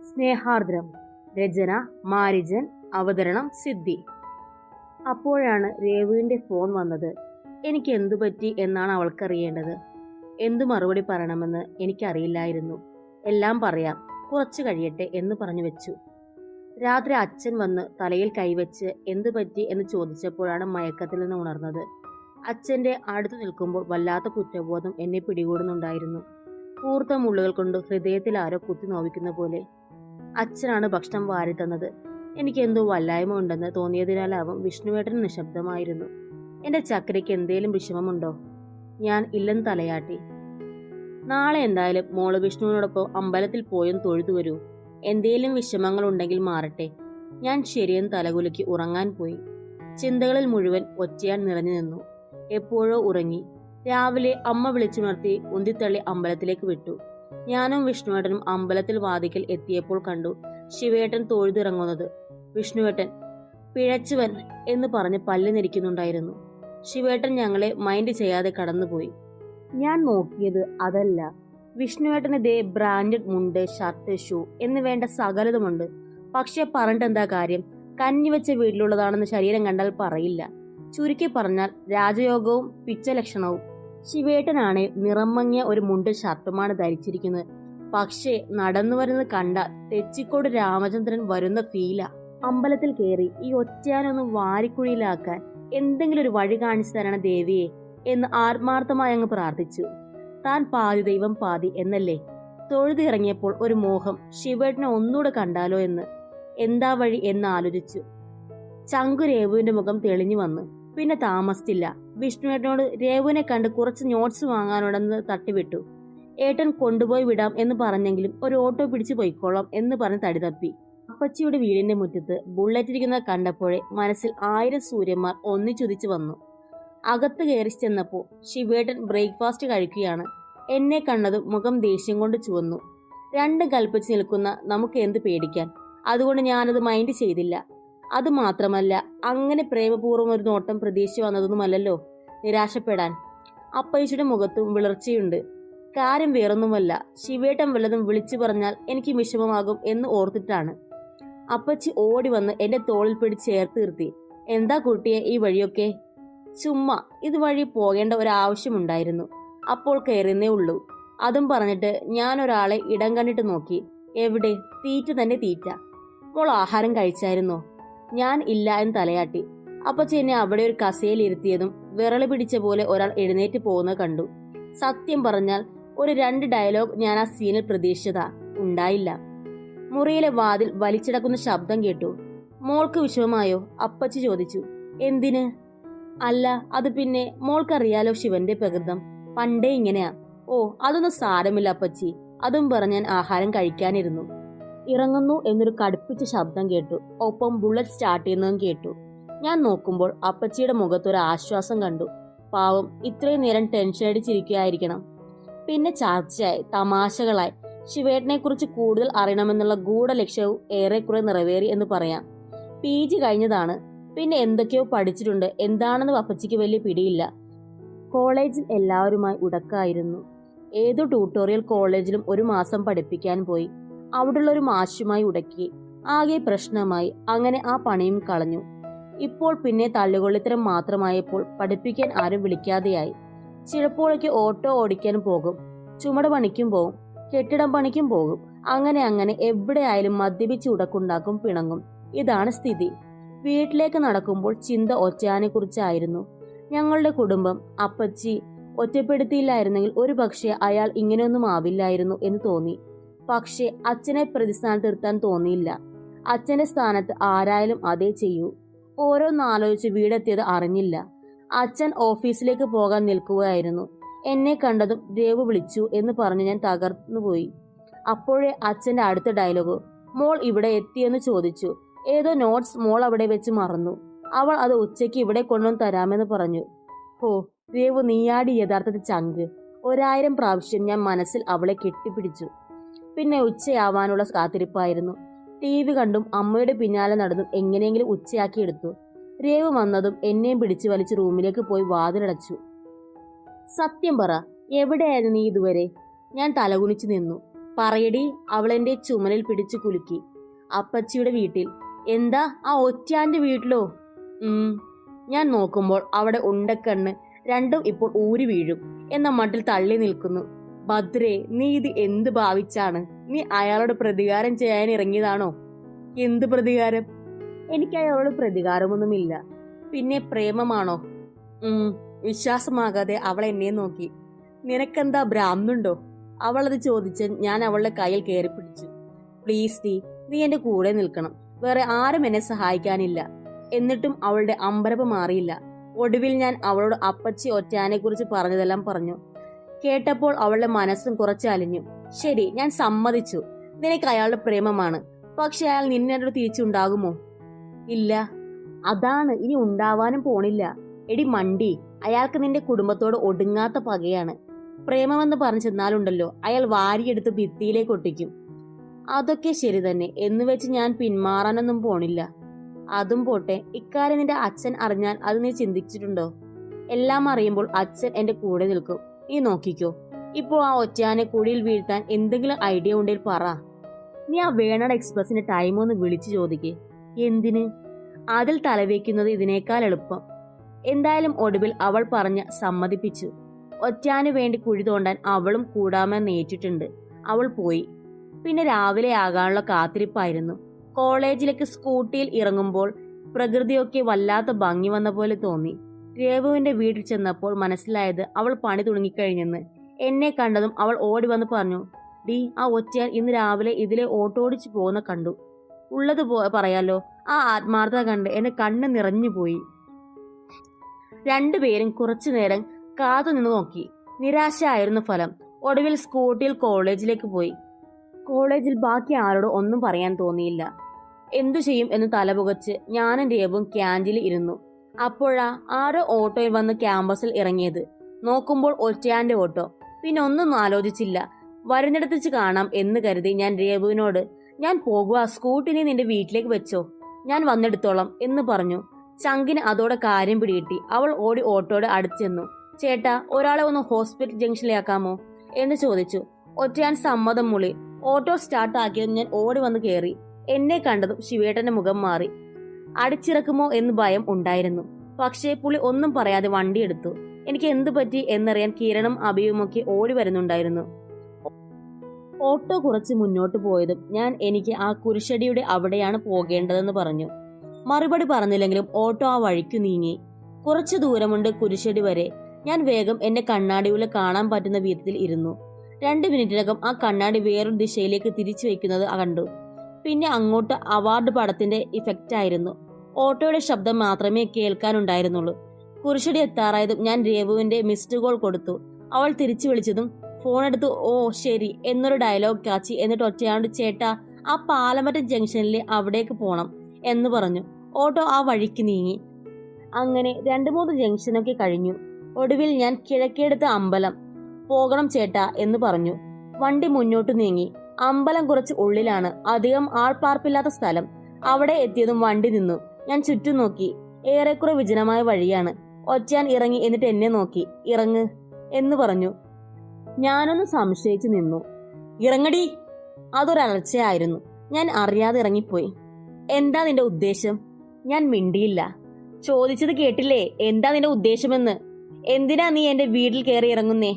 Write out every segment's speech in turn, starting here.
സ്നേഹാർദ്രം രചന മാരിജൻ അവതരണം സിദ്ധി. അപ്പോഴാണ് രേവുവിന്റെ ഫോൺ വന്നത്. എനിക്ക് എന്തു പറ്റി എന്നാണ് അവൾക്കറിയേണ്ടത്. എന്തു മറുപടി പറയണമെന്ന് എനിക്കറിയില്ലായിരുന്നു. എല്ലാം പറയാം. കുറച്ചു കഴിയട്ടെ എന്ന് പറഞ്ഞു വെച്ചു. രാത്രി അച്ഛൻ വന്ന് തലയിൽ കൈവച്ച് എന്തു പറ്റി? എന്ന് ചോദിച്ചപ്പോഴാണ് മയക്കത്തിൽ നിന്ന് ഉണർന്നത്. അച്ഛന്റെ അടുത്ത് നിൽക്കുമ്പോൾ വല്ലാത്ത കുറ്റബോധം എന്നെ പിടികൂടുന്നുണ്ടായിരുന്നു. കൂർത്ത മുള്ളുകൾ കൊണ്ട് ഹൃദയത്തിൽ ആരോ കുത്തി നോവിക്കുന്ന പോലെ. അച്ഛനാണ് ഭക്ഷണം വാരിത്തന്നത്. എനിക്ക് എന്തോ വല്ലായ്മ ഉണ്ടെന്ന് തോന്നിയതിനാലാവും വിഷ്ണുവേട്ടൻ നിശബ്ദമായിരുന്നു. എന്റെ ചക്കരയ്ക്ക് എന്തേലും വിഷമമുണ്ടോ? ഞാൻ ഇല്ലെന്ന് തലയാട്ടി. നാളെ എന്തായാലും മോൾ വിഷ്ണുവിനോടൊപ്പം അമ്പലത്തിൽ പോയും തൊഴുതു വരൂ. എന്തേലും വിഷമങ്ങൾ ഉണ്ടെങ്കിൽ മാറട്ടെ. ഞാൻ ശരിയെന്ന് തലകുലുക്കി ഉറങ്ങാൻ പോയി. ചിന്തകളിൽ മുഴുവൻ ഒറ്റയാൻ നിറഞ്ഞു നിന്നു. എപ്പോഴോ ഉറങ്ങി. രാവിലെ അമ്മ വിളിച്ചുണർത്തി ഉന്തിത്തള്ളി അമ്പലത്തിലേക്ക് വിട്ടു. ഞാനും വിഷ്ണുവേട്ടനും അമ്പലത്തിൽ വാതിക്കൽ എത്തിയപ്പോൾ കണ്ടു ശിവേട്ടൻ തൊഴുതിറങ്ങുന്നത്. വിഷ്ണുവേട്ടൻ പിഴച്ചുവൻ എന്ന് പറഞ്ഞ് പല്ലിനിരിക്കുന്നുണ്ടായിരുന്നു ശിവേട്ടൻ ഞങ്ങളെ മൈൻഡ് ചെയ്യാതെ കടന്നുപോയി. ഞാൻ നോക്കിയത് അതല്ല. വിഷ്ണുവേട്ടന് ദേ ബ്രാൻഡഡ് മുണ്ട് ഷർട്ട് ഷൂ എന്ന് വേണ്ട സകലതുമുണ്ട്. പക്ഷെ പറഞ്ഞിട്ട് എന്താ കാര്യം? കഞ്ഞി വെച്ച വീട്ടിലുള്ളതാണെന്ന് ശരീരം കണ്ടാൽ പറയില്ല. ചുരുക്കി പറഞ്ഞാൽ രാജയോഗവും പിച്ച ലക്ഷണവും ശിവേട്ടനാണ് നിറം മങ്ങിയ ഒരു മുണ്ട് ഷർട്ടുമാണ് ധരിച്ചിരിക്കുന്നത്. പക്ഷേ നടന്നു വരുന്നത് കണ്ട തെച്ചിക്കോട് രാമചന്ദ്രൻ വരുന്ന ഫീല അമ്പലത്തിൽ കയറി ഈ ഒറ്റയാനൊന്ന് വാരിക്കുഴിയിലാക്കാൻ എന്തെങ്കിലും ഒരു വഴി കാണിച്ചു തരണം ദേവിയെ എന്ന് ആത്മാർത്ഥമായി അങ്ങ് പ്രാർത്ഥിച്ചു. താൻ പാതി ദൈവം പാതി എന്നല്ലേ? തൊഴുതിറങ്ങിയപ്പോൾ ഒരു മോഹം ശിവേട്ടനെ ഒന്നുകൂടെ കണ്ടാലോ എന്ന്. എന്താ വഴി എന്ന് ആലോചിച്ചു. ചങ്കു രേവുവിന്റെ മുഖം തെളിഞ്ഞു വന്നു. പിന്നെ താമസിച്ചില്ല. വിഷ്ണുവേട്ടനോട് രേവുവിനെ കണ്ട് കുറച്ച് നോട്ട്സ് വാങ്ങാനുണ്ടെന്ന് തട്ടിവിട്ടു. ഏട്ടൻ കൊണ്ടുപോയി വിടാം എന്ന് പറഞ്ഞെങ്കിലും ഒരു ഓട്ടോ പിടിച്ചു പോയിക്കോളാം എന്ന് പറഞ്ഞ് തടി തപ്പി. അപ്പച്ചിയുടെ വീടിന്റെ മുറ്റത്ത് ബുള്ളറ്റ് ഇരിക്കുന്നത് കണ്ടപ്പോഴേ മനസ്സിൽ ആയിരം സൂര്യന്മാർ ഒന്നിച്ചുദിച്ചു വന്നു. അകത്ത് കയറി ചെന്നപ്പോൾ ശിവേട്ടൻ ബ്രേക്ക്ഫാസ്റ്റ് കഴിക്കുകയാണ്. എന്നെ കണ്ടതും മുഖം ദേഷ്യം കൊണ്ട് ചുവന്നു. രണ്ട് കൽപ്പിച്ച് നിൽക്കുന്ന നമുക്ക് എന്ത് പേടിക്കാൻ? അതുകൊണ്ട് ഞാനത് മൈൻഡ് ചെയ്തില്ല. അത് മാത്രമല്ല അങ്ങനെ പ്രേമപൂർവം ഒരു നോട്ടം പ്രതീക്ഷ വന്നതൊന്നുമല്ലല്ലോ നിരാശപ്പെടാൻ. അപ്പയച്ചുടെ മുഖത്തും വിളർച്ചയുണ്ട്. കാര്യം വേറൊന്നുമല്ല ശിവേട്ടൻ വല്ലതും വിളിച്ചു പറഞ്ഞാൽ എനിക്ക് വിഷമമാകും എന്ന് ഓർത്തിട്ടാണ്. അപ്പച്ചി ഓടി വന്ന് എന്റെ തോളിൽ പിടി ചേർത്ത് നിർത്തി. എന്താ കുട്ടിയെ ഈ വഴിയൊക്കെ? ചുമ്മാ ഇതുവഴി പോകേണ്ട ഒരാവശ്യമുണ്ടായിരുന്നു. അപ്പോൾ കയറുന്നേ ഉള്ളൂ. അതും പറഞ്ഞിട്ട് ഞാൻ ഒരാളെ ഇടം കണ്ടിട്ട് നോക്കി. എവിടെ? തീറ്റ തന്നെ തീറ്റ. മോൾ ആഹാരം കഴിച്ചായിരുന്നോ? ഞാൻ ഇല്ല എന്ന് തലയാട്ടി. അപ്പച്ചി എന്നെ അവിടെ ഒരു കസയിൽ ഇരുത്തിയതും വിറളി പിടിച്ച പോലെ ഒരാൾ എഴുന്നേറ്റ് പോകുന്നത് കണ്ടു. സത്യം പറഞ്ഞാൽ ഒരു രണ്ട് ഡയലോഗ് ഞാൻ ആ സീനിൽ പ്രതീക്ഷിച്ചതാ. ഉണ്ടായില്ല. മുറിയിലെ വാതിൽ വലിച്ചിടക്കുന്ന ശബ്ദം കേട്ടു. മോൾക്ക് വിഷമമായോ? അപ്പച്ചി ചോദിച്ചു. എന്തിന്? അല്ല അത് പിന്നെ മോൾക്കറിയാലോ ശിവന്റെ പ്രകൃതം? പണ്ടേ ഇങ്ങനെയാ. ഓ അതൊന്നും സാരമില്ല അപ്പച്ചി. അതും പറഞ്ഞ് ഞാൻ ആഹാരം കഴിക്കാനിരുന്നു. ഇറങ്ങുന്നു എന്നൊരു കടുപ്പിച്ച ശബ്ദം കേട്ടു. ഒപ്പം ബുള്ളറ്റ് സ്റ്റാർട്ട് ചെയ്യുന്നതും കേട്ടു. ഞാൻ നോക്കുമ്പോൾ അപ്പച്ചിയുടെ മുഖത്ത് ഒരു ആശ്വാസം കണ്ടു. പാവം ഇത്രയും നേരം ടെൻഷൻ അടിച്ചിരിക്കുകയായിരിക്കണം. പിന്നെ ചർച്ചയായി തമാശകളായി. ശിവേട്ടനെ കുറിച്ച് കൂടുതൽ അറിയണമെന്നുള്ള ഗൂഢലക്ഷ്യവും ഏറെക്കുറെ നിറവേറി എന്ന് പറയാം. പി ജി കഴിഞ്ഞതാണ്. പിന്നെ എന്തൊക്കെയോ പഠിച്ചിട്ടുണ്ട്. എന്താണെന്ന് അപ്പച്ചിക്ക് വലിയ പിടിയില്ല. കോളേജിൽ എല്ലാവരുമായി ഉടക്കായിരുന്നു. ഏതോ ട്യൂട്ടോറിയൽ കോളേജിലും ഒരു മാസം പഠിപ്പിക്കാൻ പോയി. അവിടുള്ള ഒരു മാഷുമായി ഉടക്കി. ആകെ പ്രശ്നമായി. അങ്ങനെ ആ പണിയും കളഞ്ഞു. ഇപ്പോൾ പിന്നെ തള്ളുകൊള്ളിത്തരം മാത്രമായപ്പോൾ പഠിപ്പിക്കാൻ ആരും വിളിക്കാതെയായി. ചിലപ്പോഴൊക്കെ ഓട്ടോ ഓടിക്കാൻ പോകും. ചുമട് പണിക്കും പോകും കെട്ടിടം പണിക്കും പോകും. അങ്ങനെ അങ്ങനെ എവിടെയായാലും മദ്യപിച്ച് ഉടക്കുണ്ടാക്കും പിണങ്ങും. ഇതാണ് സ്ഥിതി. വീട്ടിലേക്ക് നടക്കുമ്പോൾ ചിന്ത ഒറ്റയാനെ കുറിച്ചായിരുന്നു ഞങ്ങളുടെ കുടുംബം അപ്പച്ചി ഒറ്റപ്പെടുത്തിയില്ലായിരുന്നെങ്കിൽ ഒരു പക്ഷേ അയാൾ ഇങ്ങനെയൊന്നും ആവില്ലായിരുന്നു എന്ന് തോന്നി. പക്ഷേ അച്ഛനെ പ്രതിസ്ഥാനത്ത് നിർത്താൻ തോന്നിയില്ല. അച്ഛന്റെ സ്ഥാനത്ത് ആരായാലും അതേ ചെയ്യൂ. ഓരോന്നാലോചിച്ച് വീടെത്തിയത് അറിഞ്ഞില്ല. അച്ഛൻ ഓഫീസിലേക്ക് പോകാൻ നിൽക്കുകയായിരുന്നു. എന്നെ കണ്ടതും ദേവ് വിളിച്ചു എന്ന് പറഞ്ഞ് ഞാൻ തകർന്നുപോയി അപ്പോഴേ അച്ഛന്റെ അടുത്ത ഡയലോഗ് മോൾ ഇവിടെ എത്തിയെന്ന് ചോദിച്ചു. ഏതോ നോട്ട്സ് മോൾ അവിടെ വെച്ച് മറന്നു. അവൾ അത് ഉച്ചയ്ക്ക് ഇവിടെ കൊണ്ടുവന്ന് തരാമെന്ന് പറഞ്ഞു. ഹോ ദേവ് നീയാടി യഥാർത്ഥത്തിൽ ചങ്ക്. ഒരായിരം പ്രാവശ്യം ഞാൻ മനസ്സിൽ അവളെ കെട്ടിപ്പിടിച്ചു. പിന്നെ ഉച്ചയാവാനുള്ള കാത്തിരിപ്പായിരുന്നു. ടി വി കണ്ടും അമ്മയുടെ പിന്നാലെ നടന്നും എങ്ങനെയെങ്കിലും ഉച്ചയാക്കി എടുത്തു. രേവ് വന്നതും എന്നെയും പിടിച്ചു വലിച്ച് റൂമിലേക്ക് പോയി വാതിലടച്ചു. സത്യം പറ എവിടെയായിരുന്നു നീ ഇതുവരെ? ഞാൻ തലകുനിച്ചു നിന്നു. പറയടി അവളെന്റെ ചുമലിൽ പിടിച്ചു കുലുക്കി. അപ്പച്ചിയുടെ വീട്ടിൽ. എന്താ ആ ഒറ്റാന്റെ വീട്ടിലോ? ഞാൻ നോക്കുമ്പോൾ അവിടെ ഉണ്ടക്കണ്ണ് രണ്ടും ഇപ്പോൾ ഊരി വീഴും. എന്ന മട്ടിൽ തള്ളി നിൽക്കുന്നു. ഭദ്രേ നീ ഇത് എന്ത് ഭാവിച്ചാണ്? നീ അയാളോട് പ്രതികാരം ചെയ്യാൻ ഇറങ്ങിയതാണോ? എന്ത് പ്രതികാരം? എനിക്ക് അയാളോട് പ്രതികാരമൊന്നുമില്ല. പിന്നെ പ്രേമമാണോ? ഉം വിശ്വാസമാകാതെ അവൾ എന്നെ നോക്കി. നിനക്കെന്താ ഭ്രാന്തുണ്ടോ? അവൾ അത് ചോദിച്ച് ഞാൻ അവളുടെ കയ്യിൽ കയറി പിടിച്ചു. പ്ലീസ് ഡി നീ എന്റെ കൂടെ നിൽക്കണം. വേറെ ആരും എന്നെ സഹായിക്കാനില്ല. എന്നിട്ടും അവളുടെ അമ്പരപ്പ് മാറിയില്ല. ഒടുവിൽ ഞാൻ അവളോട് അപ്പച്ചി ഒറ്റാനെ കുറിച്ച് പറഞ്ഞതെല്ലാം പറഞ്ഞു. കേട്ടപ്പോൾ അവളുടെ മനസ്സും കുറച്ച് അലിഞ്ഞു. ശരി ഞാൻ സമ്മതിച്ചു. നിനക്ക് അയാളുടെ പ്രേമമാണ്. പക്ഷെ അയാൾ നിന്നോട് തിരിച്ചുണ്ടാകുമോ? ഇല്ല. അതാണ്. ഇനി ഉണ്ടാവാനും പോണില്ല. എടി മണ്ടി അയാൾക്ക് നിന്റെ കുടുംബത്തോട് ഒടുങ്ങാത്ത പകയാണ്. പ്രേമമെന്ന് പറഞ്ഞു ചെന്നാലുണ്ടല്ലോ അയാൾ വാരിയെടുത്ത് ഭിത്തിയിലേക്ക് ഒട്ടിക്കും. അതൊക്കെ ശരി തന്നെ. എന്ന് വെച്ച് ഞാൻ പിന്മാറാനൊന്നും പോണില്ല. അതും പോട്ടെ. ഇക്കാര്യം നിന്റെ അച്ഛൻ അറിഞ്ഞാൽ അത് നീ ചിന്തിച്ചിട്ടുണ്ടോ? എല്ലാം അറിയുമ്പോൾ അച്ഛൻ എന്റെ കൂടെ നിൽക്കും. നീ നോക്കിക്കോ. ഇപ്പോൾ ആ ഒറ്റയാനെ കുഴിയിൽ വീഴ്ത്താൻ എന്തെങ്കിലും ഐഡിയ ഉണ്ടെങ്കിൽ പറ. നീ ആ വേണട എക്സ്പ്രസിന്റെ ടൈം ഒന്ന് വിളിച്ചു ചോദിക്കേ. എന്തിന്? അതിൽ തലവെക്കുന്നത് ഇതിനേക്കാൾ എളുപ്പം. എന്തായാലും ഒടുവിൽ അവൾ പറഞ്ഞ് സമ്മതിപ്പിച്ചു. ഒറ്റാനു വേണ്ടി കുഴി തോണ്ടാൻ അവളും കൂടാമെന്ന് ഏറ്റിട്ടുണ്ട് അവൾ പോയി. പിന്നെ രാവിലെ ആകാനുള്ള കാത്തിരിപ്പായിരുന്നു. കോളേജിലേക്ക് സ്കൂട്ടിയിൽ ഇറങ്ങുമ്പോൾ പ്രകൃതിയൊക്കെ വല്ലാത്ത ഭംഗി വന്ന പോലെ തോന്നി. രേവുവിന്റെ വീട്ടിൽ ചെന്നപ്പോൾ മനസ്സിലായത് അവൾ പണി തുടങ്ങിക്കഴിഞ്ഞെന്ന്. എന്നെ കണ്ടതും അവൾ ഓടി വന്ന് പറഞ്ഞു ഡി ആ ഒറ്റയാൻ ഇന്ന് രാവിലെ ഇതിലെ ഓട്ടോടിച്ചു പോകുന്ന കണ്ടു. ഉള്ളത് പറയാലോ? ആ ആത്മാർത്ഥത കണ്ട് എന്നെ കണ്ണ് നിറഞ്ഞു പോയി. രണ്ടുപേരും കുറച്ചു നേരം കാത്തു നിന്ന് നോക്കി. നിരാശയായിരുന്നു ഫലം. ഒടുവിൽ സ്കൂട്ടിയിൽ കോളേജിലേക്ക് പോയി. കോളേജിൽ ബാക്കി ആരോടും ഒന്നും പറയാൻ തോന്നിയില്ല. എന്തു ചെയ്യും എന്ന് തലപുകച്ച് ഞാനും രേവും ക്യാന്റീനിൽ ഇരുന്നു. അപ്പോഴാ ആറ് ഓട്ടോയിൽ വന്ന് ക്യാമ്പസിൽ ഇറങ്ങിയത്. നോക്കുമ്പോൾ ഒറ്റയാന്റെ ഓട്ടോ. പിന്നെ ഒന്നും ആലോചിച്ചില്ല. വരുന്നിടത്തിച്ച് കാണാം എന്ന് കരുതി ഞാൻ രേവുവിനോട് ഞാൻ പോകുക സ്കൂട്ടിനെ നിന്റെ വീട്ടിലേക്ക് വെച്ചോ. ഞാൻ വന്നെടുത്തോളാം എന്ന് പറഞ്ഞു. ചങ്കിന് അതോടെ കാര്യം പിടികിട്ടി. അവൾ ഓടി ഓട്ടോയുടെ അടുത്തെന്നു ചേട്ടാ ഒരാളെ ഒന്ന് ഹോസ്പിറ്റൽ ജംഗ്ഷനിലാക്കാമോ? എന്ന് ചോദിച്ചു. ഒറ്റയാൻ സമ്മതം മുളി. ഓട്ടോ സ്റ്റാർട്ട് ആക്കിയത് ഞാൻ ഓടി വന്ന് കയറി. എന്നെ കണ്ടതും ശിവേട്ടന്റെ മുഖം മാറി. അടിച്ചിറക്കുമോ എന്ന് ഭയം ഉണ്ടായിരുന്നു. പക്ഷേ പുളി ഒന്നും പറയാതെ വണ്ടി എടുത്തു. എനിക്ക് എന്തു പറ്റി? എന്നറിയാൻ കിരണും അഭിയുമൊക്കെ ഓടി വരുന്നുണ്ടായിരുന്നു. ഓട്ടോ കുറച്ച് മുന്നോട്ട് പോയതും ഞാൻ എനിക്ക് ആ കുരിശടിയുടെ അവിടെയാണ് പോകേണ്ടതെന്ന് പറഞ്ഞു. മറുപടി പറഞ്ഞില്ലെങ്കിലും ഓട്ടോ ആ വഴിക്കു നീങ്ങി. കുറച്ചു ദൂരമുണ്ട് കുരിശടി വരെ. ഞാൻ വേഗം എന്റെ കണ്ണാടിയിൽ കാണാൻ പറ്റുന്ന വിധത്തിൽ ഇരുന്നു. രണ്ട് മിനിറ്റിനകം ആ കണ്ണാടി വേറൊരു ദിശയിലേക്ക് തിരിച്ചു വയ്ക്കുന്നത് കണ്ടു. പിന്നെ അങ്ങോട്ട് അവാർഡ് പടത്തിന്റെ ഇഫക്റ്റ് ആയിരുന്നു. ഓട്ടോയുടെ ശബ്ദം മാത്രമേ കേൾക്കാനുണ്ടായിരുന്നുള്ളൂ. കുരിശടി എത്താറായതും ഞാൻ രേവുവിന്റെ മിസ്ഡ് കോൾ കൊടുത്തു. അവൾ തിരിച്ചു വിളിച്ചതും ഫോൺ എടുത്ത് ഓ ശരി എന്നൊരു ഡയലോഗ് കാച്ചി എന്നിട്ട് ഒറ്റയാണ്ട് ചേട്ടാ ആ പാലമറ്റം ജംഗ്ഷനിലെ അവിടേക്ക് പോണം എന്ന് പറഞ്ഞു. ഓട്ടോ ആ വഴിക്ക് നീങ്ങി. അങ്ങനെ രണ്ടു മൂന്ന് ജംഗ്ഷനൊക്കെ കഴിഞ്ഞു. ഒടുവിൽ ഞാൻ കിഴക്കേടുത്ത അമ്പലം പോകണം ചേട്ടാ എന്ന് പറഞ്ഞു. വണ്ടി മുന്നോട്ട് നീങ്ങി. അമ്പലം കുറച്ച് ഉള്ളിലാണ്. അധികം ആൾപ്പാർപ്പില്ലാത്ത സ്ഥലം. അവിടെ എത്തിയതും വണ്ടി നിന്നു. ഞാൻ ചുറ്റും നോക്കി. ഏറെക്കുറെ വിജനമായ വഴിയാണ്. ഒറ്റയാൻ ഇറങ്ങി എന്നിട്ട് എന്നെ നോക്കി. ഇറങ്ങ് എന്ന് പറഞ്ഞു. ഞാനൊന്ന് സംശയിച്ചു നിന്നു. ഇറങ്ങടി. അതൊരലർച്ചയായിരുന്നു ഞാൻ അറിയാതെ ഇറങ്ങിപ്പോയി. എന്താ നിന്റെ ഉദ്ദേശം? ഞാൻ മിണ്ടിയില്ല. ചോദിച്ചത് കേട്ടില്ലേ? എന്താ നിന്റെ ഉദ്ദേശമെന്ന്? എന്തിനാ നീ എന്റെ വീട്ടിൽ കയറി ഇറങ്ങുന്നേ?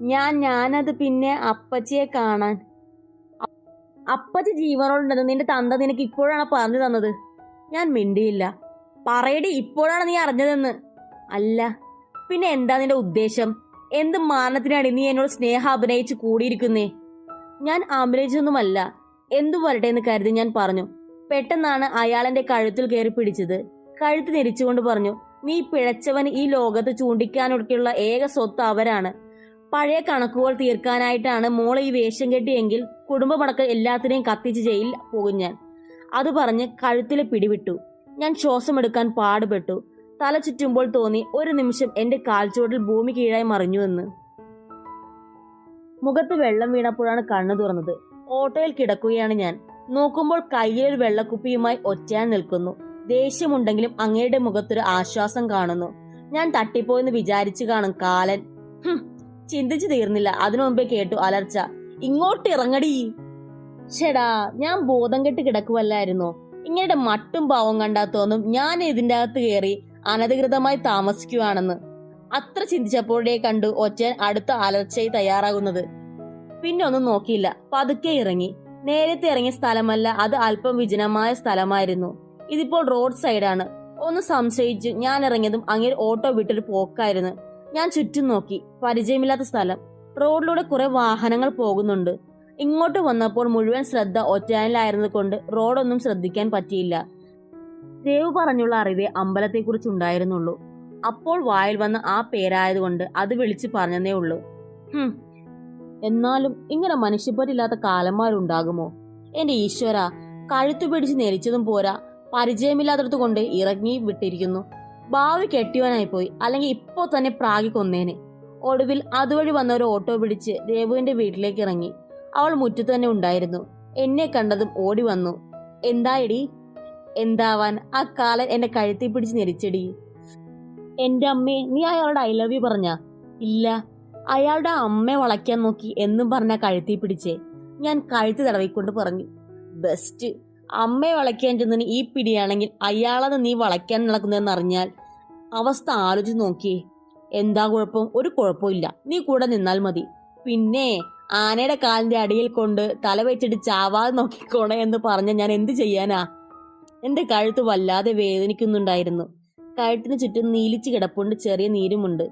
ഞാൻ ഞാനത് പിന്നെ അപ്പച്ചിയെ കാണാൻ അപ്പച്ചി ജീവനോടുണ്ടെന്ന് നിന്റെ തന്ത നിനക്ക് ഇപ്പോഴാണ് പറഞ്ഞു തന്നത്. ഞാൻ മിണ്ടിയില്ല. പറയടി ഇപ്പോഴാണ് നീ അറിഞ്ഞതെന്ന്. അല്ല പിന്നെ എന്താ നിന്റെ ഉദ്ദേശം? എന്ത് മാനത്തിനാണ് നീ എന്നോട് സ്നേഹം അഭിനയിച്ച് കൂടിയിരിക്കുന്നേ? ഞാൻ അഭിനയിച്ചൊന്നുമല്ല എന്തു വരട്ടെ എന്ന് കരുതി ഞാൻ പറഞ്ഞു. പെട്ടെന്നാണ് അയാൾ എന്റെ കഴുത്തിൽ കയറി പിടിച്ചത്. കഴുത്ത് തിരിച്ചുകൊണ്ട് പറഞ്ഞു നീ പിഴച്ചവൻ ഈ ലോകത്ത് ചൂണ്ടിക്കാനൊക്കെയുള്ള ഏക സ്വത്ത് അവരാണ്. പഴയ കണക്കുകൾ തീർക്കാനായിട്ടാണ് മോളെ ഈ വേഷം കെട്ടിയെങ്കിൽ കുടുംബമടക്കം എല്ലാത്തിനെയും കത്തിച്ച് ജയിൽ പോകും ഞാൻ. അത് പറഞ്ഞ് കഴുത്തിലെ പിടിവിട്ടു. ഞാൻ ശ്വാസമെടുക്കാൻ പാടുപെട്ടു. തല ചുറ്റുമ്പോൾ തോന്നി ഒരു നിമിഷം എന്റെ കാൽച്ചുവട്ടിൽ ഭൂമി കീഴായി മറിഞ്ഞു എന്ന്. മുഖത്ത് വെള്ളം വീണപ്പോഴാണ് കണ്ണു തുറന്നത്. ഓട്ടോയിൽ കിടക്കുകയാണ് ഞാൻ. നോക്കുമ്പോൾ കയ്യിലൊരു വെള്ളക്കുപ്പിയുമായി ഒറ്റയാൻ നിൽക്കുന്നു. ദേഷ്യമുണ്ടെങ്കിലും അങ്ങയുടെ മുഖത്തൊരു ആശ്വാസം കാണുന്നു. ഞാൻ തട്ടിപ്പോയെന്ന് വിചാരിച്ചു കാണും കാലൻ. ചിന്തിച്ചു തീർന്നില്ല. അതിനു മുമ്പേ കേട്ടു അലർച്ച. ഇങ്ങോട്ട് ഇറങ്ങടി. ചേടാ ഞാൻ ബോധം കെട്ട് കിടക്കുവല്ലായിരുന്നോ? ഇങ്ങനെ മട്ടും പാവം കണ്ടാ തോന്നും ഞാൻ ഇതിന്റെ അകത്ത് കയറി അനധികൃതമായി താമസിക്കുവാണെന്ന്. അത്ര ചിന്തിച്ചപ്പോഴേ കണ്ടു ഒച്ചൻ അടുത്ത അലർച്ചയായി തയ്യാറാകുന്നത്. പിന്നെ ഒന്നും നോക്കിയില്ല. പതുക്കെ ഇറങ്ങി. നേരത്തെ ഇറങ്ങിയ സ്ഥലമല്ല അത് അല്പം വിജനമായ സ്ഥലമായിരുന്നു. ഇതിപ്പോൾ റോഡ് സൈഡാണ്. ഒന്ന് സംശയിച്ചു ഞാൻ ഇറങ്ങിയതും അങ്ങനെ ഓട്ടോ വിട്ടൊരു പോക്കായിരുന്നു. ഞാൻ ചുറ്റും നോക്കി. പരിചയമില്ലാത്ത സ്ഥലം. റോഡിലൂടെ കുറെ വാഹനങ്ങൾ പോകുന്നുണ്ട്. ഇങ്ങോട്ട് വന്നപ്പോൾ മുഴുവൻ ശ്രദ്ധ ഒറ്റയാനിലായിരുന്നത് കൊണ്ട് റോഡൊന്നും ശ്രദ്ധിക്കാൻ പറ്റിയില്ല. ദേവ് പറഞ്ഞുള്ള അറിവേ അമ്പലത്തെക്കുറിച്ച് ഉണ്ടായിരുന്നുള്ളൂ. അപ്പോൾ വായിൽ വന്ന ആ പേരായതുകൊണ്ട് അത് വിളിച്ചു പറഞ്ഞതേ ഉള്ളൂ. എന്നാലും ഇങ്ങനെ മനുഷ്യപ്പറ്റില്ലാത്ത കാലന്മാരുണ്ടാകുമോ? എന്റെ ഈശ്വര കഴുത്തു പിടിച്ച് നെരിച്ചതും പോരാ. പരിചയമില്ലാത്തടത്ത് കൊണ്ട് ഇറങ്ങി വിട്ടിരിക്കുന്നു. ഭാവി കെട്ടിയവനായി പോയി. അല്ലെങ്കിൽ ഇപ്പോൾ തന്നെ പ്രാഗി കൊന്നേനെ. ഒടുവിൽ അതുവഴി വന്ന ഒരു ഓട്ടോ പിടിച്ച് രേവുവിന്റെ വീട്ടിലേക്ക് ഇറങ്ങി. അവൾ മുറ്റത്ത് തന്നെ ഉണ്ടായിരുന്നു. എന്നെ കണ്ടതും ഓടി വന്നു. എന്തായടി? എന്താവാൻ? ആ കാലൻ എന്റെ കഴുത്തിൽ പിടിച്ച് നെരിച്ചടി എന്റെ അമ്മേ നീ അയാളുടെ ഐ ലവ് യു പറഞ്ഞ? ഇല്ല. അയാളുടെ അമ്മയെ വളയ്ക്കാൻ നോക്കി എന്നും പറഞ്ഞ കഴുത്തി പിടിച്ചേ. ഞാൻ കഴുത്ത് തടവിക്കൊണ്ട് പറഞ്ഞു. ബെസ്റ്റ് അമ്മയെ വളയ്ക്കാൻ ചെന്നതിന് ഈ പിടിയാണെങ്കിൽ അയാളത് നീ വളയ്ക്കാൻ നടക്കുന്നതെന്ന് അറിഞ്ഞാൽ അവസ്ഥ ആലോചിച്ച് നോക്കിയേ എന്താ കുഴപ്പം? ഒരു കുഴപ്പമില്ല നീ കൂടെ നിന്നാൽ മതി. പിന്നെ ആനയുടെ കാലിന്റെ അടിയിൽ കൊണ്ട് തല വെച്ചിട്ട് ചാവാതെ നോക്കിക്കോണേ എന്ന് പറഞ്ഞ ഞാൻ എന്ത് ചെയ്യാനാ? എന്റെ കഴുത്ത് വല്ലാതെ വേദനിക്കുന്നുണ്ടായിരുന്നു. കഴുത്തിന് ചുറ്റും നീലിച്ച് കിടപ്പുണ്ട് ചെറിയ നീരുമുണ്ട്.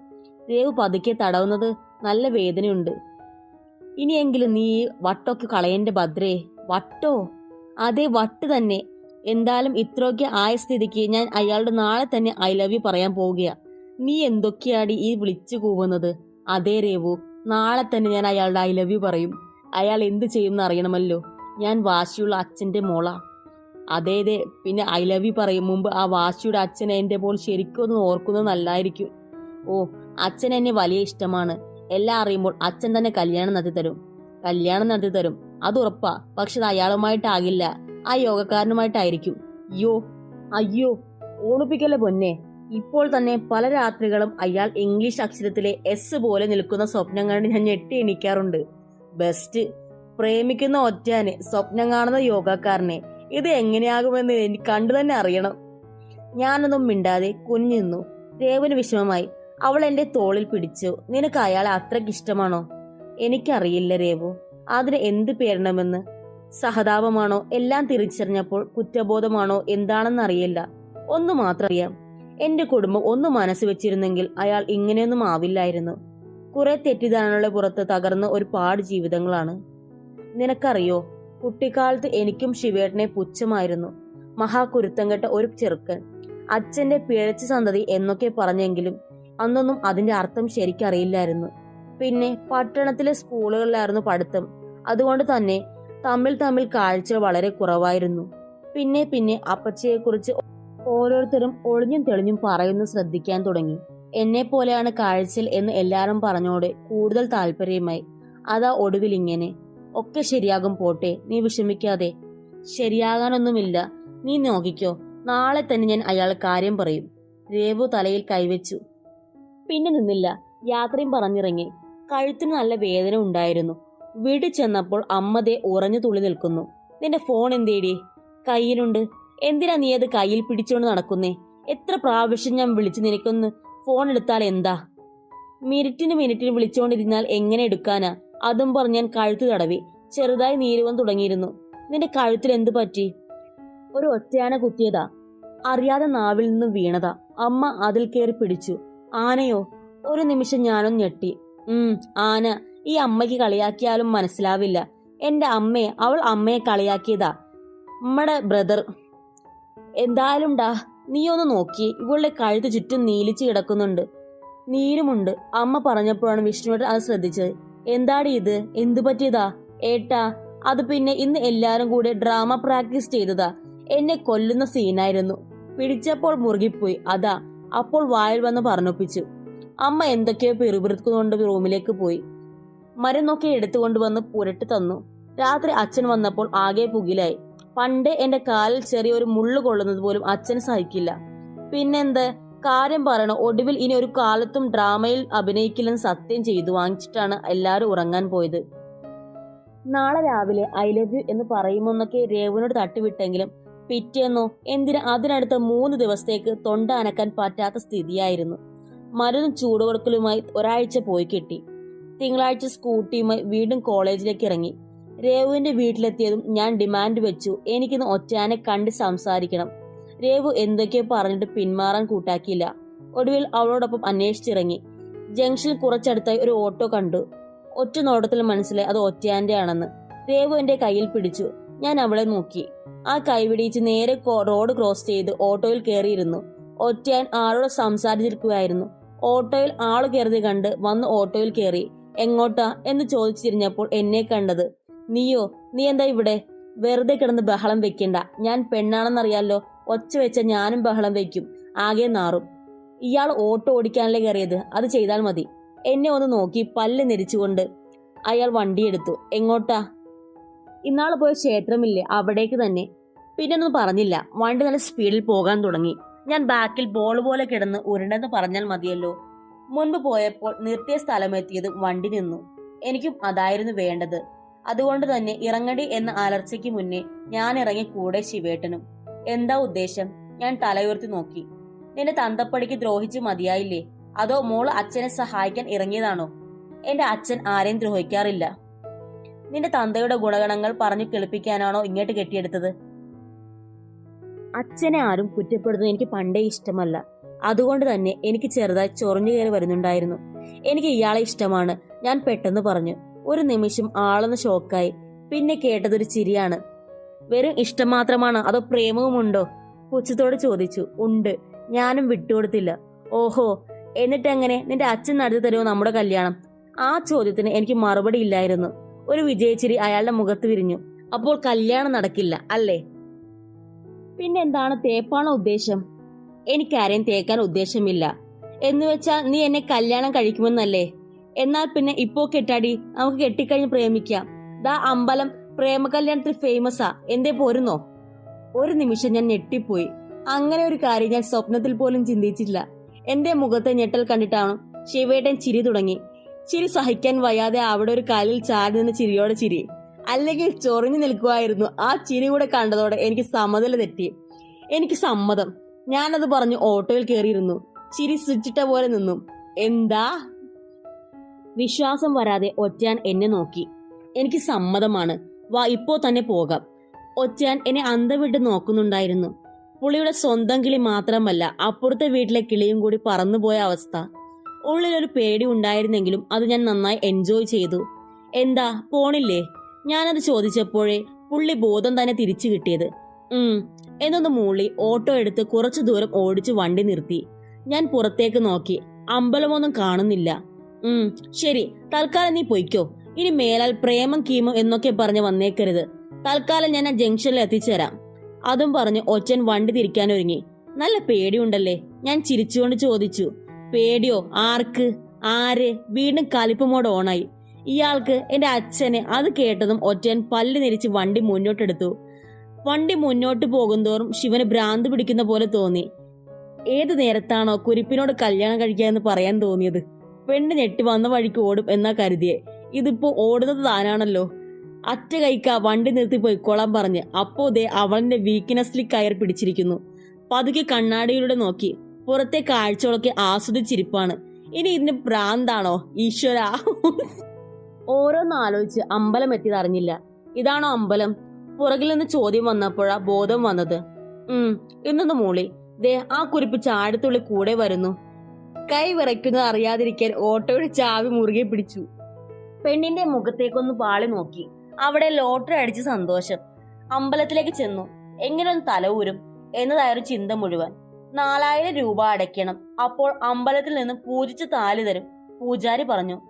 രേവ് പതുക്കെ തടവുന്നത് നല്ല വേദനയുണ്ട്. ഇനിയെങ്കിലും നീ വട്ടൊക്കെ കളയന്റെ ഭദ്രേ. വട്ടോ? അതെ വട്ട് തന്നെ. എന്തായാലും ഇത്രയൊക്കെ ആയ സ്ഥിതിക്ക് ഞാൻ അയാളുടെ നാളെ തന്നെ ഐ ലവ് യു പറയാൻ പോവുകയാ. നീ എന്തൊക്കെയാടി ഈ വിളിച്ചു കൂവുന്നത്? അതേ രേവു നാളെ തന്നെ ഞാൻ അയാളുടെ ഐ ലവ് യു പറയും. അയാൾ എന്ത് ചെയ്യുമെന്ന് അറിയണമല്ലോ. ഞാൻ വാശിയുള്ള അച്ഛന്റെ മോളാ. അതേ അതെ പിന്നെ ഐ ലവ് യു പറയും മുമ്പ് ആ വാശിയുടെ അച്ഛൻ എന്റെ പോൾ ശരിക്കും ഒന്ന് ഓർക്കുന്നത് നല്ലായിരിക്കും. ഓ അച്ഛൻ എന്നെ വലിയ ഇഷ്ടമാണ്. എല്ലാം അറിയുമ്പോൾ അച്ഛൻ തന്നെ കല്യാണം നടത്തി തരും കല്യാണം നടത്തി തരും അത് ഉറപ്പാ പക്ഷെ അത് അയാളുമായിട്ടാകില്ല. ആ യോഗക്കാരനുമായിട്ടായിരിക്കും. അയ്യോ അയ്യോ ഓണിപ്പിക്കല്ലേ പൊന്നെ? ഇപ്പോൾ തന്നെ പല രാത്രികളും അയാൾ ഇംഗ്ലീഷ് അക്ഷരത്തിലെ എസ് പോലെ നിൽക്കുന്ന സ്വപ്നം കണ്ട് ഞാൻ ഞെട്ടി എണീക്കാറുണ്ട്. ബെസ്റ്റ് പ്രേമിക്കുന്ന ഒറ്റാനെ സ്വപ്നം കാണുന്ന യോഗക്കാരനെ. ഇത് എങ്ങനെയാകുമെന്ന് എനിക്ക് കണ്ടു തന്നെ അറിയണം. ഞാനൊന്നും മിണ്ടാതെ കുഞ്ഞു നിന്നു രേവന് വിഷമമായി. അവൾ എന്റെ തോളിൽ പിടിച്ചു. നിനക്ക് അയാൾ അത്രയ്ക്ക് ഇഷ്ടമാണോ? എനിക്കറിയില്ല രേവു. അതിന് എന്ത് പേരണമെന്ന്? സഹതാപമാണോ? എല്ലാം തിരിച്ചറിഞ്ഞപ്പോൾ കുറ്റബോധമാണോ? എന്താണെന്ന് അറിയില്ല ഒന്നു മാത്രം അറിയാം. എന്റെ കുടുംബം ഒന്ന് മനസ്സ് വെച്ചിരുന്നെങ്കിൽ അയാൾ ഇങ്ങനെയൊന്നും ആവില്ലായിരുന്നു. കുറെ തെറ്റിദ്ധാരണകളുടെ പുറത്ത് തകർന്ന ഒരുപാട് ജീവിതങ്ങളാണ്. നിനക്കറിയോ? കുട്ടിക്കാലത്ത് എനിക്കും ശിവേട്ടനെ പുച്ഛമായിരുന്നു. മഹാകുരുത്തം കെട്ട ഒരു ചെറുക്കൻ. അച്ഛന്റെ പിഴച്ച സന്തതി എന്നൊക്കെ പറഞ്ഞെങ്കിലും അന്നൊന്നും അതിന്റെ അർത്ഥം ശരിക്കറിയില്ലായിരുന്നു. പിന്നെ പട്ടണത്തിലെ സ്കൂളുകളിലായിരുന്നു പഠിത്തം. അതുകൊണ്ട് തന്നെ തമ്മിൽ തമ്മിൽ കാഴ്ച വളരെ കുറവായിരുന്നു. പിന്നെ പിന്നെ അപ്പച്ചയെക്കുറിച്ച് ഓരോരുത്തരും ഒളിഞ്ഞും തെളിഞ്ഞും പറയുന്നത് ശ്രദ്ധിക്കാൻ തുടങ്ങി. എന്നെ പോലെയാണ് കാഴ്ചയിൽ എന്ന് എല്ലാവരും പറഞ്ഞോടെ കൂടുതൽ താല്പര്യമായി. അതാ ഒടുവിൽ ഇങ്ങനെ. ഒക്കെ ശരിയാകും പോട്ടെ നീ വിഷമിക്കാതെ. ശരിയാകാനൊന്നുമില്ല. നീ നോക്കിക്കോ. നാളെ തന്നെ ഞാൻ അയാൾ കാര്യം പറയും. രേവു തലയിൽ കൈവച്ചു. പിന്നെ നിന്നില്ല. യാത്രയും പറഞ്ഞിറങ്ങി. കഴുത്തിന് നല്ല വേദന ഉണ്ടായിരുന്നു. വീട്ടിൽ ചെന്നപ്പോൾ അമ്മതെ ഉറഞ്ഞു തുള്ളി നിൽക്കുന്നു. നിന്റെ ഫോൺ എന്തേടി? കയ്യിലുണ്ട്. എന്തിനാ നീ അത് കയ്യിൽ പിടിച്ചുകൊണ്ട് നടക്കുന്നേ? എത്ര പ്രാവശ്യം ഞാൻ വിളിച്ച് നിനക്കൊന്ന് ഫോൺ എടുത്താൽ എന്താ? മിനിറ്റിന് മിനിറ്റിന് വിളിച്ചുകൊണ്ടിരുന്നാൽ എങ്ങനെ എടുക്കാനാ? അതും പറഞ്ഞ് ഞാൻ കഴുത്ത് തടവി. ചെറുതായി നീരുവൻ തുടങ്ങിയിരുന്നു. നിന്റെ കഴുത്തിൽ എന്തു പറ്റി? ഒരു ഒറ്റയാന കുത്തിയതാ. അറിയാതെ നാവിൽ നിന്ന് വീണതാ. അമ്മ അതിൽ കയറി പിടിച്ചു. ആനയോ? ഒരു നിമിഷം ഞാനും ഞെട്ടി. ഉം ആന. ഈ അമ്മയ്ക്ക് കളിയാക്കിയാലും മനസ്സിലാവില്ല. എന്റെ അമ്മയെ അവൾ അമ്മയെ കളിയാക്കിയതാ. നമ്മടെ ബ്രദർ എന്തായാലും ഡാ നീ ഒന്ന് നോക്കി. ഇവളുടെ കഴുത്ത് ചുറ്റും നീലിച്ച് കിടക്കുന്നുണ്ട്. നീരുമുണ്ട്. അമ്മ പറഞ്ഞപ്പോഴാണ് വിഷ്ണുവേട്ടൻ അത് ശ്രദ്ധിച്ചത്. എന്താടി ഇത്? എന്തു പറ്റിയതാ? ഏട്ടാ അത് പിന്നെ ഇന്ന് എല്ലാരും കൂടെ ഡ്രാമ പ്രാക്ടീസ് ചെയ്തതാ. എന്നെ കൊല്ലുന്ന സീനായിരുന്നു പിടിച്ചപ്പോൾ മുറുകിപ്പോയി. അതാ അപ്പോൾ വായിൽ വന്ന് പറഞ്ഞൊപ്പിച്ചു. അമ്മ എന്തൊക്കെയോ പിറുപിറുത്തുകൊണ്ട് റൂമിലേക്ക് പോയി. മരുന്നൊക്കെ എടുത്തുകൊണ്ട് വന്ന് പുരട്ടി തന്നു. രാത്രി അച്ഛൻ വന്നപ്പോൾ ആകെ പുകിലായി. പണ്ട് എന്റെ കാലിൽ ചെറിയൊരു മുള്ളു കൊള്ളുന്നത് പോലും അച്ഛൻ സഹിക്കില്ല. പിന്നെന്ത്? കാര്യം പറയണ. ഒടുവിൽ ഇനി ഒരു കാലത്തും ഡ്രാമയിൽ അഭിനയിക്കില്ലെന്ന് സത്യം ചെയ്തു വാങ്ങിച്ചിട്ടാണ് എല്ലാരും ഉറങ്ങാൻ പോയത്. നാളെ രാവിലെ ഐ ലവ് യു എന്ന് പറയുമെന്നൊക്കെ രേവനോട് തട്ടിവിട്ടെങ്കിലും പിറ്റേന്നോ എന്തിന് അതിനടുത്ത മൂന്ന് ദിവസത്തേക്ക് തൊണ്ട അനക്കാൻ പറ്റാത്ത സ്ഥിതിയായിരുന്നു. മരുന്നും ചൂടുകൊടുക്കലുമായി ഒരാഴ്ച പോയി കിട്ടി. തിങ്കളാഴ്ച സ്കൂട്ടിയുമായി വീണ്ടും കോളേജിലേക്ക് ഇറങ്ങി. രേവുവിന്റെ വീട്ടിലെത്തിയതും ഞാൻ ഡിമാൻഡ് വെച്ചു എനിക്കിന്ന് ഒറ്റാനെ കണ്ട് സംസാരിക്കണം. രേവു എന്തൊക്കെയോ പറഞ്ഞിട്ട് പിന്മാറാൻ കൂട്ടാക്കിയില്ല. ഒടുവിൽ അവളോടൊപ്പം അന്വേഷിച്ചിറങ്ങി. ജംഗ്ഷനിൽ കുറച്ചടുത്തായി ഒരു ഓട്ടോ കണ്ടു. ഒറ്റ നോട്ടത്തിൽ മനസ്സിലായി അത് ഒറ്റയാന്റെ ആണെന്ന് രേവു എന്റെ കയ്യിൽ പിടിച്ചു. ഞാൻ അവളെ നോക്കി. ആ കൈപിടിച്ച് നേരെ റോഡ് ക്രോസ് ചെയ്ത് ഓട്ടോയിൽ കയറിയിരുന്നു. ഒറ്റയാൻ ആളോട് സംസാരിച്ചിരിക്കുകയായിരുന്നു. ഓട്ടോയിൽ ആൾ കയറിയത് കണ്ട് വന്ന് ഓട്ടോയിൽ കയറി എങ്ങോട്ടാ? എന്ന് ചോദിച്ചു തിരിഞ്ഞപ്പോൾ എന്നെ കണ്ടത് നീയോ നീ എന്താ ഇവിടെ? വെറുതെ കിടന്ന് ബഹളം വെക്കണ്ട. ഞാൻ പെണ്ണാണെന്നറിയാലോ ഒച്ച വെച്ച ഞാനും ബഹളം വെക്കും ആകെ നാറും. ഇയാൾ ഓട്ടോ ഓടിക്കാനല്ലേ കയറിയത് അത് ചെയ്താൽ മതി. എന്നെ ഒന്ന് നോക്കി പല്ല് നിരിച്ചുകൊണ്ട് അയാൾ വണ്ടിയെടുത്തു എങ്ങോട്ടാ? ഇന്നാൾ പോയ ക്ഷേത്രമില്ലേ അവിടേക്ക് തന്നെ. പിന്നെ ഒന്നും പറഞ്ഞില്ല വണ്ടി നല്ല സ്പീഡിൽ പോകാൻ തുടങ്ങി. ഞാൻ ബാക്കിൽ ബോൾ പോലെ കിടന്ന് ഉരുണ്ടെന്ന് പറഞ്ഞാൽ മതിയല്ലോ. മുൻപ് പോയപ്പോൾ നിർത്തിയ സ്ഥലമെത്തിയത് വണ്ടി നിന്നു. എനിക്കും അതായിരുന്നു വേണ്ടത്. അതുകൊണ്ട് തന്നെ ഇറങ്ങടി എന്ന അലർച്ചയ്ക്ക് മുന്നേ ഞാൻ ഇറങ്ങി കൂടെ ശിവേട്ടനും. എന്താ ഉദ്ദേശം? ഞാൻ തലയുയർത്തി നോക്കി. നിന്റെ തന്തപ്പടിക്ക് ദ്രോഹിച്ചു മതിയായില്ലേ? അതോ മോൾ അച്ഛനെ സഹായിക്കാൻ ഇറങ്ങിയതാണോ? എന്റെ അച്ഛൻ ആരെയും ദ്രോഹിക്കാറില്ല. നിന്റെ തന്തയുടെ ഗുണഗണങ്ങൾ പറഞ്ഞു കേൾപ്പിക്കാനാണോ ഇങ്ങോട്ട് കെട്ടിയെടുത്തത്? അച്ഛനെ ആരും കുറ്റപ്പെടുന്നത് എനിക്ക് പണ്ടേ ഇഷ്ടമല്ല. അതുകൊണ്ട് തന്നെ എനിക്ക് ചെറുതായി ചൊറിഞ്ഞു കയറി വരുന്നുണ്ടായിരുന്നു. എനിക്ക് ഇയാളെ ഇഷ്ടമാണ് ഞാൻ പെട്ടെന്ന് പറഞ്ഞു. ഒരു നിമിഷം ആളൊന്ന് ഷോക്കായി. പിന്നെ കേട്ടതൊരു ചിരിയാണ്. വെറും ഇഷ്ടം മാത്രമാണ്? അതോ പ്രേമവുമുണ്ടോ? പുച്ഛത്തോട് ചോദിച്ചു. ഉണ്ട്. ഞാനും വിട്ടുകൊടുത്തില്ല. ഓഹോ. എന്നിട്ട് എങ്ങനെ നിന്റെ അച്ഛൻ നടത്തി തരുമോ നമ്മുടെ കല്യാണം? ആ ചോദ്യത്തിന് എനിക്ക് മറുപടി ഇല്ലായിരുന്നു. ഒരു വിജയച്ചിരി അയാളുടെ മുഖത്ത് വിരിഞ്ഞു. അപ്പോൾ കല്യാണം നടക്കില്ല അല്ലേ? പിന്നെന്താണ് തേപ്പാണോ ഉദ്ദേശം? എനിക്കാരെയും തേക്കാൻ ഉദ്ദേശമില്ല. എന്ന് വെച്ചാൽ നീ എന്നെ കല്യാണം കഴിക്കുമെന്നല്ലേ? എന്നാൽ പിന്നെ ഇപ്പോ കെട്ടാടി നമുക്ക് കെട്ടിക്കഴിഞ്ഞ് പ്രേമിക്കാം. ദാ അമ്പലം പ്രേമ കല്യാണത്തിൽ ഫേമസാ. എന്തേ പോരുന്നോ? ഒരു നിമിഷം ഞാൻ ഞെട്ടിപ്പോയി. അങ്ങനെ ഒരു കാര്യം ഞാൻ സ്വപ്നത്തിൽ പോലും ചിന്തിച്ചില്ല എന്റെ മുഖത്തെ ഞെട്ടൽ കണ്ടിട്ടാണ് ശിവേട്ടൻ ചിരി തുടങ്ങി. ചിരി സഹിക്കാൻ വയ്യാതെ അവിടെ ഒരു കാലിൽ ചാരി നിന്ന് ചിരിയോടെ ചിരി. അല്ലെങ്കിൽ ചൊറിഞ്ഞു നിൽക്കുമായിരുന്നു ആ ചിരി കൂടെ കണ്ടതോടെ എനിക്ക് സമനില തെറ്റി? എനിക്ക് സമ്മതം. ഞാനത് പറഞ്ഞു ഓട്ടോയിൽ കയറിയിരുന്നു ചിരി സ്വിച്ചിട്ട പോലെ നിന്നു. എന്താ? വിശ്വാസം വരാതെ ഒറ്റാൻ എന്നെ നോക്കി. എനിക്ക് സമ്മതമാണ്. വാ ഇപ്പോ തന്നെ പോകാം. ഒറ്റാൻ എന്നെ അന്തം വിട്ട് നോക്കുന്നുണ്ടായിരുന്നു. പുള്ളിയുടെ സ്വന്തം കിളി മാത്രമല്ല അപ്പുറത്തെ വീട്ടിലെ കിളിയും കൂടി പറന്നുപോയ അവസ്ഥ. ഉള്ളിലൊരു പേടി ഉണ്ടായിരുന്നെങ്കിലും അത് ഞാൻ നന്നായി എൻജോയ് ചെയ്തു. എന്താ? പോണില്ലേ? ഞാനത് ചോദിച്ചപ്പോഴേ പുള്ളി ബോധം തന്നെ തിരിച്ചു കിട്ടിയത്. ഉം എന്നൊന്ന് മൂളി ഓട്ടോ എടുത്ത് കുറച്ചു ദൂരം ഓടിച്ച് വണ്ടി നിർത്തി. ഞാൻ പുറത്തേക്ക് നോക്കി. അമ്പലമൊന്നും കാണുന്നില്ല. ഉം ശരി തൽക്കാലം നീ പൊയ്ക്കോ. ഇനി മേലാൽ പ്രേമം കീമോ എന്നൊക്കെ പറഞ്ഞ് വന്നേക്കരുത്. തൽക്കാലം ഞാൻ ആ ജംഗ്ഷനിൽ എത്തിച്ചേരാം. അതും പറഞ്ഞ് ഒച്ചൻ വണ്ടി തിരിക്കാൻ ഒരുങ്ങി. നല്ല പേടിയുണ്ടല്ലേ? ഞാൻ ചിരിച്ചുകൊണ്ട് ചോദിച്ചു. പേടിയോ? ആർക്ക്? ആര്? വീണ്ടും കലിപ്പ് മോഡ് ഓണായി. ഇയാൾക്ക് എന്റെ അച്ഛന് അത് കേട്ടതും ഒറ്റൻ പല്ല് നിരിച്ച് വണ്ടി മുന്നോട്ടെടുത്തു. വണ്ടി മുന്നോട്ട് പോകുന്തോറും ശിവന് ഭ്രാന്ത് പിടിക്കുന്ന പോലെ തോന്നി. ഏത് നേരത്താണോ കുരിപ്പിനോട് കല്യാണം കഴിക്കാന്ന് പറയാൻ തോന്നിയത്? പെണ്ണ് ഞെട്ടി വന്ന വഴിക്ക് ഓടും എന്നാ കരുതിയെ. ഇതിപ്പോ ഓടുന്നത് താനാണല്ലോ. അറ്റ കൈക്ക വണ്ടി നിർത്തി പോയിക്കോളാൻ പറഞ്ഞ് അപ്പോ ദേ അവളിന്റെ വീക്ക്നെസ്സിൽ കയർ പിടിച്ചിരിക്കുന്നു. പതുക്കെ കണ്ണാടിയിലൂടെ നോക്കി. പുറത്തെ കാഴ്ചകളൊക്കെ ആസ്വദിച്ചിരിപ്പാണ്. ഇനി ഇതിന് ഭ്രാന്താണോ ഈശ്വര. ഓരോന്ന് ആലോചിച്ച് അമ്പലം എത്തിയത് അറിഞ്ഞില്ല. ഇതാണോ അമ്പലം? പുറകിൽ നിന്ന് ചോദ്യം വന്നപ്പോഴാ ബോധം വന്നത്. ഉം ഇന്നൊന്ന് മൂളി. ദേ ആ കുരിപ്പ് ചാടത്തുള്ളി കൂടെ വരുന്നു. കൈ വിറയ്ക്കുന്നത് അറിയാതിരിക്കാൻ ഓട്ടോയുടെ ചാവി മുറുകെ പിടിച്ചു. പെണ്ണിന്റെ മുഖത്തേക്കൊന്ന് പാളി നോക്കി. അവിടെ ലോട്ടറി അടിച്ച് സന്തോഷം. അമ്പലത്തിലേക്ക് ചെന്നു. എങ്ങനെ ഒന്ന് തലവൂരും എന്നതായിരുന്നു ചിന്ത മുഴുവൻ. നാലായിരം രൂപ അടയ്ക്കണം. അപ്പോൾ അമ്പലത്തിൽ നിന്ന് പൂജിച്ച് താലി തരും. പൂജാരി പറഞ്ഞു.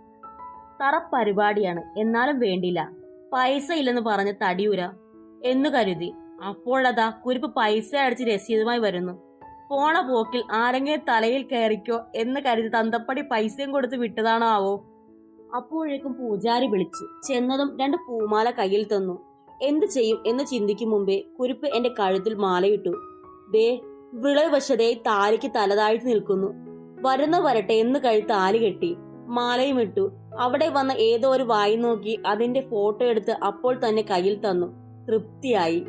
തറ പരിപാടിയാണ്. എന്നാലും വേണ്ടില്ല. പൈസ ഇല്ലെന്ന് പറഞ്ഞ് തടിയൂര. എന്ന് കരുതി. അപ്പോഴതാ കുരിപ്പ് പൈസ അടിച്ച് രസീതുമായി വരുന്നു. പോണ പോക്കിൽ ആരെങ്കിലും തലയിൽ കയറിക്കോ എന്ന് കരുതി തന്തപ്പടി പൈസയും കൊടുത്ത് വിട്ടതാണോ ആവോ? അപ്പോഴേക്കും പൂജാരി വിളിച്ചു. ചെന്നതും രണ്ട് പൂമാല കയ്യിൽ തന്നു. എന്ത് ചെയ്യും എന്ന് ചിന്തിക്കും മുമ്പേ കുരിപ്പ് എന്റെ കഴുത്തിൽ മാലയിട്ടു. ദേ വിളവ് വശതേ താലിക്ക് തലതാഴ്ത്തി നിൽക്കുന്നു. വരുന്ന വരട്ടെ എന്ന് കഴി താലി കെട്ടി. മാലയും ഇട്ടു. അവിടെ വന്ന ഏതോ ഒരു വായി നോക്കി അതിന്റെ ഫോട്ടോ എടുത്ത് അപ്പോൾ തന്നെ കയ്യിൽ തന്നു. തൃപ്തിയായി.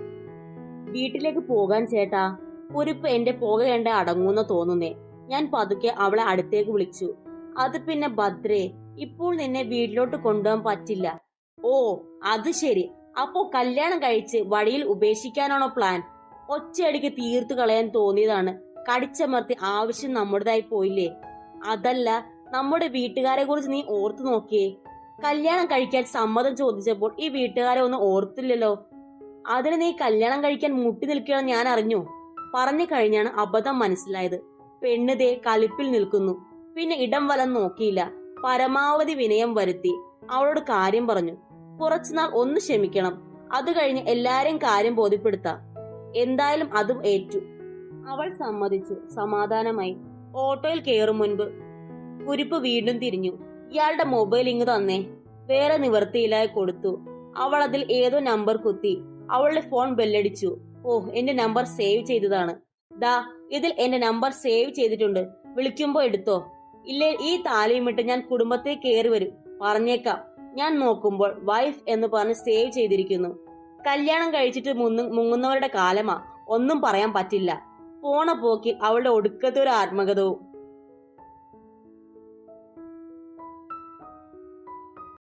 വീട്ടിലേക്ക് പോകാൻ ചേട്ടാ കുരിപ്പ് എന്റെ പോകേണ്ട അടങ്ങൂന്ന് തോന്നുന്നേ. ഞാൻ പതുക്കെ അവളെ അടുത്തേക്ക് വിളിച്ചു. അത് പിന്നെ ഭദ്രേ ഇപ്പോൾ നിന്നെ വീട്ടിലോട്ട് കൊണ്ടുപോകാൻ പറ്റില്ല. ഓ അത് ശരി. അപ്പോ കല്യാണം കഴിച്ച് വഴിയിൽ ഉപേക്ഷിക്കാനാണോ പ്ലാൻ? ഒറ്റയടിക്ക് തീർത്തു കളയാൻ തോന്നിയതാണ്. കടിച്ചമർത്തി ആവശ്യം നമ്മുടേതായി പോയില്ലേ? അതല്ല നമ്മുടെ വീട്ടുകാരെ കുറിച്ച് നീ ഓർത്തു നോക്കിയേ. കല്യാണം കഴിക്കാൻ സമ്മതം ചോദിച്ചപ്പോൾ ഈ വീട്ടുകാരെ ഒന്നും ഓർത്തില്ലല്ലോ. അതിന് നീ കല്യാണം കഴിക്കാൻ മുട്ടി നിൽക്കുകയാണ് ഞാൻ അറിഞ്ഞു. പറഞ്ഞു കഴിഞ്ഞാണ് അബദ്ധം മനസ്സിലായത്. പെണ്ണുതേ കലിപ്പിൽ നിൽക്കുന്നു. പിന്നെ ഇടം വലം നോക്കിയില്ല. പരമാവധി വിനയം വരുത്തി. അവളോട് കാര്യം പറഞ്ഞു. കുറച്ചുനാൾ ഒന്ന് ക്ഷമിക്കണം. അത് കഴിഞ്ഞ് എല്ലാരെയും കാര്യം ബോധ്യപ്പെടുത്താം. എന്തായാലും അതും ഏറ്റു. അവൾ സമ്മതിച്ചു. സമാധാനമായി. ഓട്ടോയിൽ കയറും മുൻപ് കുരിപ്പ് വീണ്ടും തിരിഞ്ഞു. ഇയാളുടെ മൊബൈൽ ഇങ്ങ് തന്നേ. വേറെ നിവർത്തിയില്ലായി കൊടുത്തു. അവൾ അതിൽ ഏതോ നമ്പർ കുത്തി. അവളുടെ ഫോൺ ബെല്ലടിച്ചു ഓ എന്റെ നമ്പർ സേവ് ചെയ്തതാണ്. ദാ ഇതിൽ എന്റെ നമ്പർ സേവ് ചെയ്തിട്ടുണ്ട്. വിളിക്കുമ്പോ എടുത്തോ. ഇല്ലേ ഈ താലിയുമിട്ട് ഞാൻ കുടുംബത്തെ കയറി വരും. പറഞ്ഞേക്കാം. ഞാൻ നോക്കുമ്പോൾ വൈഫ് എന്ന് പറഞ്ഞ് സേവ് ചെയ്തിരിക്കുന്നു. കല്യാണം കഴിച്ചിട്ട് മുന്നു മുങ്ങുന്നവരുടെ കാലമാ. ഒന്നും പറയാൻ പറ്റില്ല. പോണ പോക്കിൽ അവളുടെ ഒടുക്കത്തെ ഒരു ആത്മകഥവും.